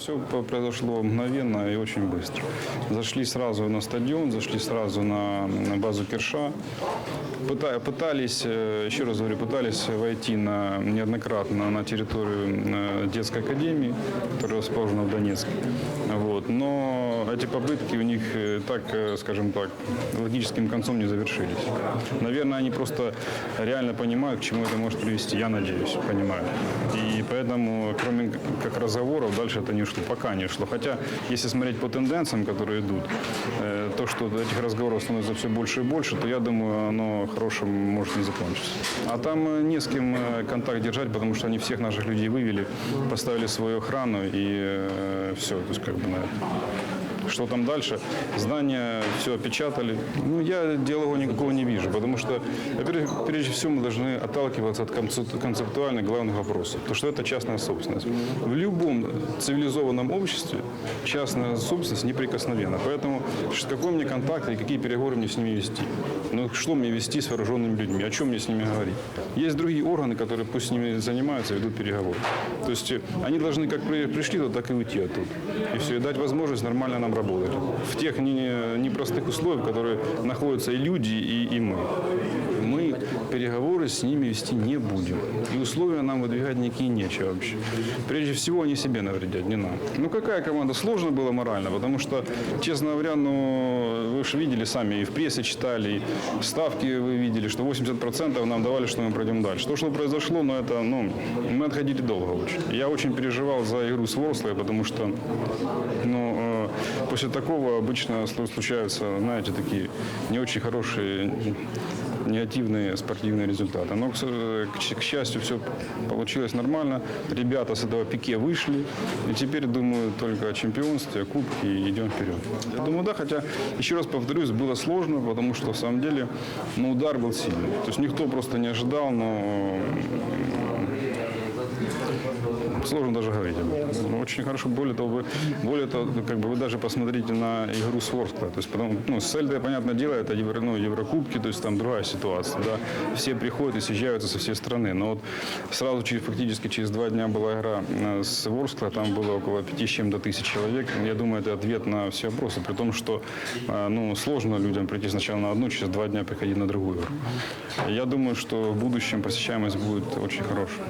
Все произошло мгновенно и очень быстро. Зашли сразу на стадион, зашли сразу на, базу Кирша. Пыта- Пытались, э, еще раз говорю, пытались войти на, неоднократно на территорию э, детской академии, которая расположена в Донецке. Вот. Но эти попытки у них э, так, скажем так, логическим концом не завершились. Наверное, они просто реально понимают, к чему это может привести. Я надеюсь, понимаю. И поэтому, кроме как разговоров, дальше это не шло, пока не шло. Хотя, если смотреть по тенденциям, которые идут, э, то, что этих разговоров становится все больше и больше, то я думаю, оно хорошим может не закончиться. А там э, не с кем э, контакт держать, потому что они всех наших людей вывели, поставили свою охрану и все. То есть, как бы, на- что там дальше? Здание все опечатали. Ну, я диалога никакого не вижу, потому что, во-первых, прежде всего мы должны отталкиваться от концеп- концептуальных главных вопросов, потому что это частная собственность. В любом цивилизованном обществе частная собственность неприкосновенна. Поэтому какой мне контакт и какие переговоры мне с ними вести? Ну, что мне вести с вооруженными людьми? О чем мне с ними говорить? Есть другие органы, которые пусть с ними занимаются, ведут переговоры. То есть э, они должны как при- пришли, то так и уйти оттуда. И все, и дать возможность нормально нам работать. В тех не- непростых условиях, в которых находятся и люди, и, и мы. Мы переговоры с ними вести не будем. И условия нам выдвигать никакие нечего вообще. Прежде всего, они себе навредят, не нам. Ну, какая команда? Сложно было морально, потому что, честно говоря, ну, вы же видели сами, и в прессе читали, и ставки вы видели, что 80% нам давали, что мы пройдем дальше. То, что произошло, ну, это, ну, мы отходили долго очень. Я очень переживал за игру с Ворслой, потому что, ну, после такого обычно слу- случаются, знаете, такие не очень хорошие негативные спортивные результаты. Но, к счастью, все получилось нормально. Ребята с этого пике вышли. И теперь думаю только о чемпионстве, о кубке и идем вперед. Я думаю, да, хотя, еще раз повторюсь, было сложно, потому что, в самом деле, ну, удар был сильный. То есть никто просто не ожидал, но Сложно даже говорить об этом. Ну, Очень хорошо. Более того, вы, более того, как бы вы даже посмотрите на игру с Ворскла. То есть, потому, ну, с Эльдой, понятное дело, это евро, ну, Еврокубки, то есть там другая ситуация. Да? Все приходят и съезжаются со всей страны. Но вот сразу, через, фактически через два дня была игра э, с Ворскла, там было около пяти с чем-то тысяч человек. Я думаю, это ответ на все вопросы, при том, что э, ну, сложно людям прийти сначала на одну, через два дня приходить на другую. Я думаю, что в будущем посещаемость будет очень хорошая.